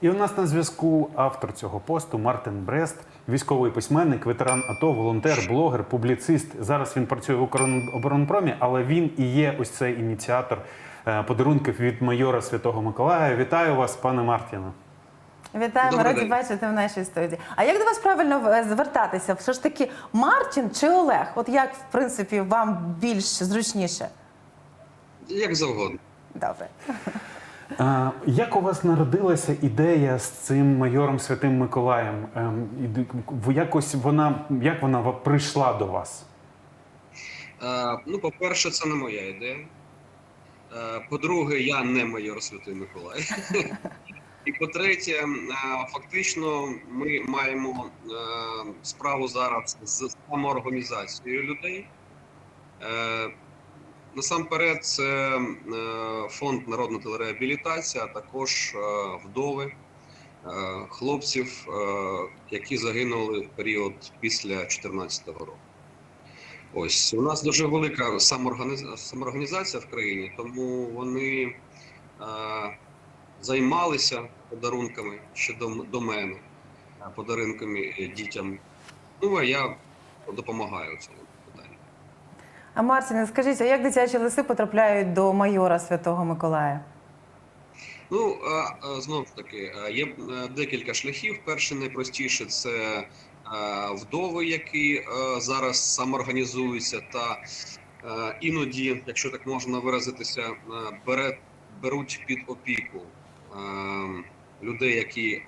І у нас на зв'язку автор цього посту Мартин Брест, військовий письменник, ветеран АТО, волонтер, блогер, публіцист. Зараз він працює в Укроборонпромі, але він і є ось цей ініціатор е, подарунків від майора Святого Миколая. Вітаю вас, пане Мартіне. Вітаємо, раді бачити в нашій студії. А як до вас правильно е, звертатися? Все ж таки, Мартін чи Олег? От як, в принципі, вам більш зручніше? Як завгодно. Добре. Як у вас народилася ідея з цим майором Святим Миколаєм? Ем, Якось вона як вона прийшла до вас? Е, ну, по-перше, це не моя ідея. Е, по-друге, я не майор Святий Миколай. І по-третє, е, фактично, ми маємо справу зараз з самоорганізацією людей. Насамперед, це е, фонд народна телереабілітація, а також е, вдови е, хлопців, які загинули в період після 2014 року. Ось у нас дуже велика самоорганізація в країні, тому вони займалися подарунками ще до, мене, подарунками дітям. Ну а я допомагаю цьому. А Мартіне, скажіть, а як дитячі лиси потрапляють до майора Святого Миколая? Ну знову ж таки, є е, декілька шляхів. Перший найпростіше це вдови, які зараз самоорганізуються, та іноді, якщо так можна виразитися, бере, беруть під опіку людей, які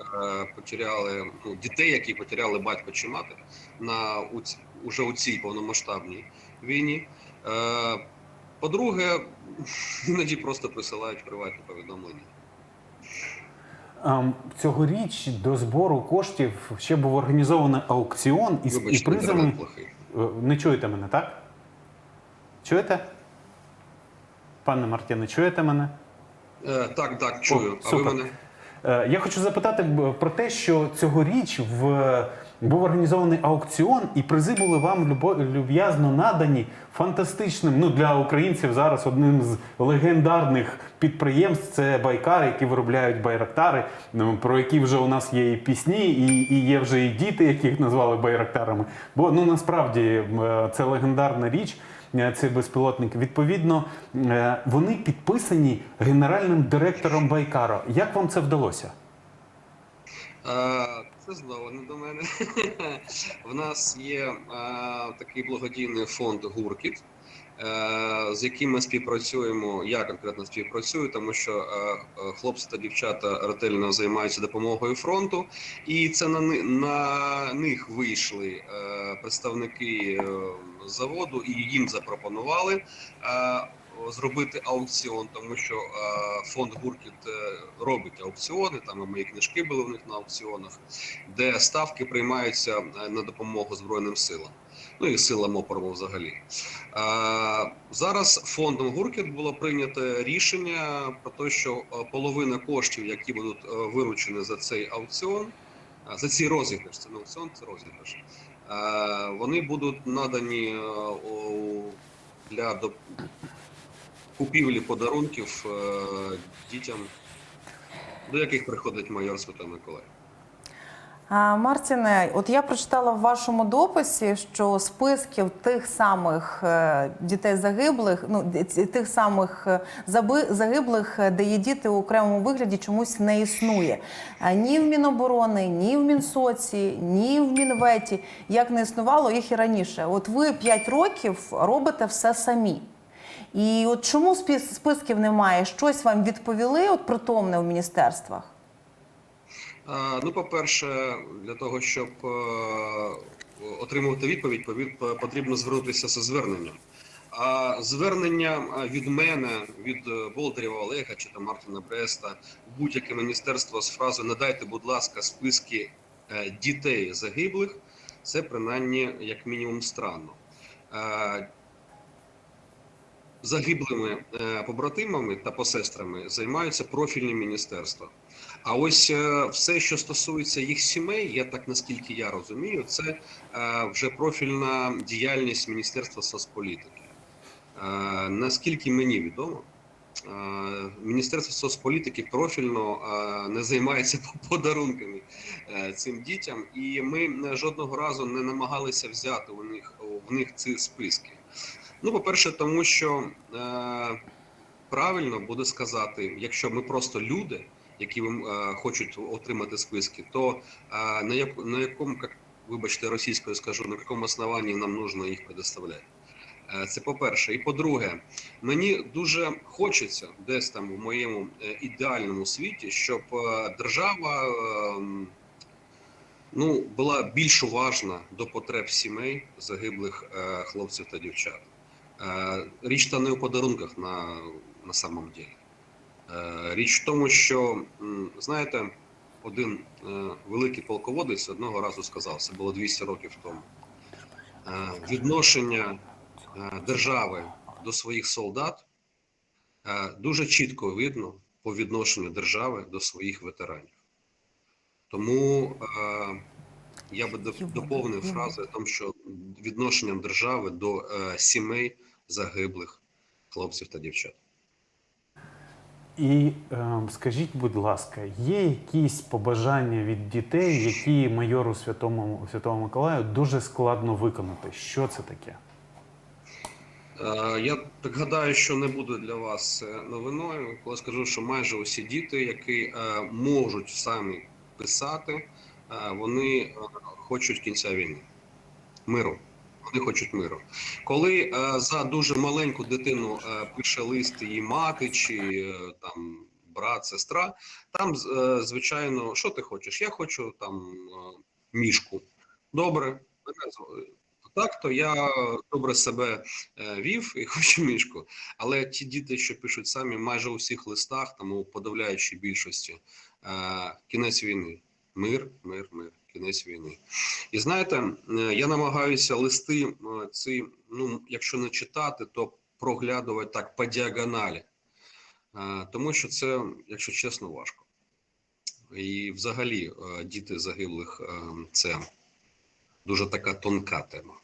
потеряли ну, дітей, які потеряли батька чи мати на у, уже у цій повномасштабній війні. Е, по-друге, іноді просто присилають приватні повідомлення. Ем, Цьогоріч до збору коштів ще був організований аукціон із і призами. Е, Не чуєте мене, так? Чуєте? Пане Мартіне, чуєте мене? Е, так, так, чую. О, а ви мене? Е, Я хочу запитати про те, що цьогоріч в був організований аукціон, і призи були вам люб'язно надані фантастичним. Ну для українців зараз одним з легендарних підприємств це Байкар, які виробляють байрактари, ну, про які вже у нас є і пісні, і, і є вже і діти, яких назвали байрактарами. Бо ну насправді е, це легендарна річ. е, Цей безпілотник. Відповідно, е, вони підписані генеральним директором Байкара. Як вам це вдалося? Знову не до мене. В нас є е, такий благодійний фонд Гуркіт, е, з яким ми співпрацюємо. Я конкретно співпрацюю, тому що е, е, хлопці та дівчата ретельно займаються допомогою фронту, і це на, на них вийшли е, представники е, заводу, і їм запропонували. е, Зробити аукціон, тому що е, фонд Гуркіт е, робить аукціони. Там і мої книжки були в них на аукціонах, де ставки приймаються е, на допомогу Збройним силам, ну і силам опору взагалі. Зараз фондом Гуркіт було прийнято рішення про те, що половина коштів, які будуть виручені за цей аукціон, за цей розіграш, це не аукціон, це розіграш. Вони будуть надані для купівлі подарунків е, дітям, до яких приходить майор Святий Миколай. Мартіне, от я прочитала в вашому дописі, що списків тих самих е, дітей загиблих, ну тих самих е, загиблих, де є діти у окремому вигляді, чомусь не існує. Ні в Міноборони, ні в Мінсоці, ні в Мінветі, як не існувало їх і раніше. От ви 5 років робите все самі. І от чому списків немає? Щось вам відповіли от притомне в міністерствах? Е, Ну, по-перше, для того, щоб е, отримувати відповідь, потрібно звернутися зі зверненням. А звернення е, від мене, від е, Болдарєва Олега чи там Мартіна Бреста, будь-яке міністерство з фразою надайте, будь ласка, списки е, дітей загиблих, це принаймні як мінімум странно. Загиблими е, побратимами та посестрами займаються профільні міністерства. А ось е, все, що стосується їх сімей, я так наскільки я розумію, це е, вже профільна діяльність Міністерства соцполітики. Наскільки мені відомо, Міністерство соцполітики профільно не займається подарунками цим дітям, і ми жодного разу не намагалися взяти у них в них ці списки. Ну, по-перше, тому що е, правильно буде сказати, якщо ми просто люди, які е, хочуть отримати списки, то е, на, як, на якому, як, вибачте, російською скажу, на якому основанні нам нужно їх предоставляти. Е, Це по-перше. І по-друге, мені дуже хочеться десь там в моєму е, ідеальному світі, щоб е, держава е, ну, була більш уважна до потреб сімей загиблих хлопців та дівчат. Е, Річ та не у подарунках на, на самом ділі. Е, Річ в тому, що знаєте, один е, великий полководець одного разу сказав, це було 200 років тому. Відношення держави до своїх солдат дуже чітко видно по відношенню держави до своїх ветеранів. Тому я би доповнив фразу що відношенням держави до сімей загиблих хлопців та дівчат. І е, скажіть, будь ласка, є якісь побажання від дітей, які майору Святому Святого Миколаю дуже складно виконати? Що це таке? Е, Я так гадаю, що не буде для вас е, новиною, коли скажу, що майже усі діти, які е, можуть самі писати, е, вони е, хочуть кінця війни, миру. Вони хочуть миру. Коли е, за дуже маленьку дитину е, пише лист її мати чи е, там брат, сестра, там е, звичайно, що ти хочеш? Я хочу там е, мішку. Добре, так, то я добре себе е, вів і хочу мішку. Але ті діти, що пишуть самі, майже у всіх листах, там у подавляючій більшості, кінець війни. Мир, мир, мир, кінець війни. І знаєте, е, я намагаюся листи е, ці, ну, якщо не читати, то проглядувати так по діагоналі. Е, Тому що це, якщо чесно, важко. І взагалі діти загиблих це дуже така тонка тема.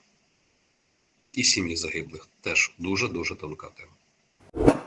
І сім'ї загиблих теж дуже дуже тонка тема.